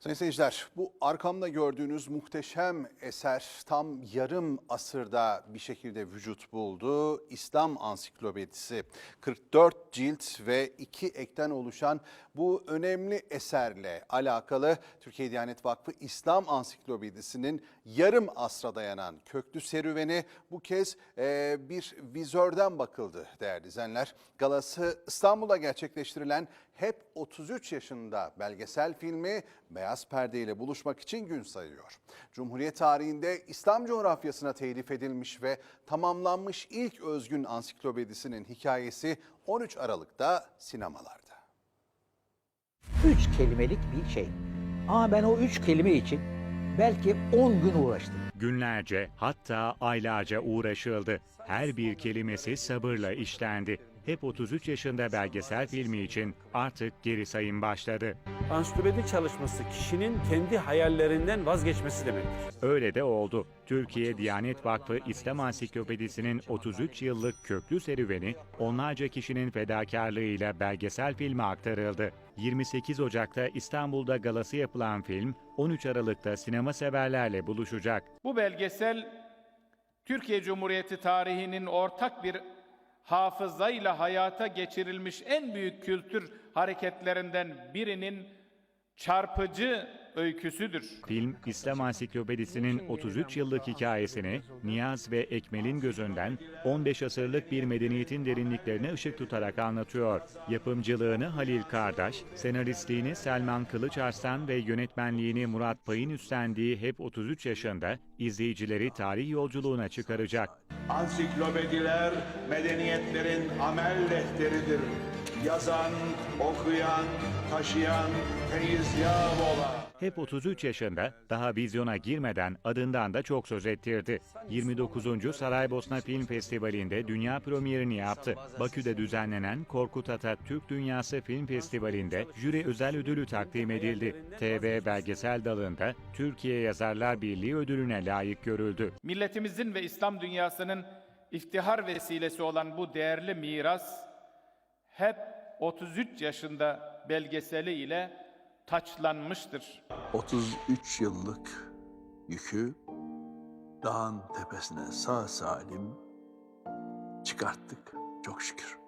Sayın seyirciler, bu arkamda gördüğünüz muhteşem eser tam yarım asırda bir şekilde vücut buldu. İslam Ansiklopedisi 44 cilt ve iki ekten oluşan bu önemli eserle alakalı Türkiye Diyanet Vakfı İslam Ansiklopedisi'nin yarım asra dayanan köklü serüveni bu kez e, bir vizörden bakıldı değerli izleyenler. Galası İstanbul'da gerçekleştirilen Hep 33 yaşında belgesel filmi beyaz perdeyle buluşmak için gün sayıyor. Cumhuriyet tarihinde İslam coğrafyasına telif edilmiş ve tamamlanmış ilk özgün ansiklopedisinin hikayesi 13 Aralık'ta sinemalarda. Üç kelimelik bir şey. Ama ben o üç kelime için belki 10 gün uğraştım. Günlerce hatta aylarca uğraşıldı. Her bir kelimesi sabırla işlendi. Hep 33 yaşında belgesel filmi için artık geri sayım başladı. Ansiklopedi çalışması kişinin kendi hayallerinden vazgeçmesi demektir. Öyle de oldu. Türkiye Diyanet Vakfı İslam Ansiklopedisi'nin 33 yıllık köklü serüveni onlarca kişinin fedakarlığıyla belgesel filme aktarıldı. 28 Ocak'ta İstanbul'da galası yapılan film 13 Aralık'ta sinema severlerle buluşacak. Bu belgesel Türkiye Cumhuriyeti tarihinin ortak bir hafızayla hayata geçirilmiş en büyük kültür hareketlerinden birinin çarpıcı öyküsüdür. Film, İslam Ansiklopedisi'nin 33 yıllık hikayesini Niyaz ve Ekmel'in gözünden 15 asırlık bir medeniyetin derinliklerine ışık tutarak anlatıyor. Yapımcılığını Halil Kardaş, senaristliğini Selman Kılıçarslan ve yönetmenliğini Murat Pay'ın üstlendiği Hep 33 yaşında izleyicileri tarih yolculuğuna çıkaracak. Ansiklopediler medeniyetlerin amel defteridir. Yazan, okuyan, taşıyan, teyzyab olan. Hep 33 yaşında daha vizyona girmeden adından da çok söz ettirdi. 29. Saraybosna Film Festivali'nde dünya premierini yaptı. Bakü'de düzenlenen Korkut Ata Türk Dünyası Film Festivali'nde jüri özel ödülü takdim edildi. TV belgesel dalında Türkiye Yazarlar Birliği ödülüne layık görüldü. Milletimizin ve İslam dünyasının iftihar vesilesi olan bu değerli miras hep 33 yaşında belgeseli ile taçlanmıştır. 33 yıllık yükü dağın tepesine sağ salim çıkarttık çok şükür.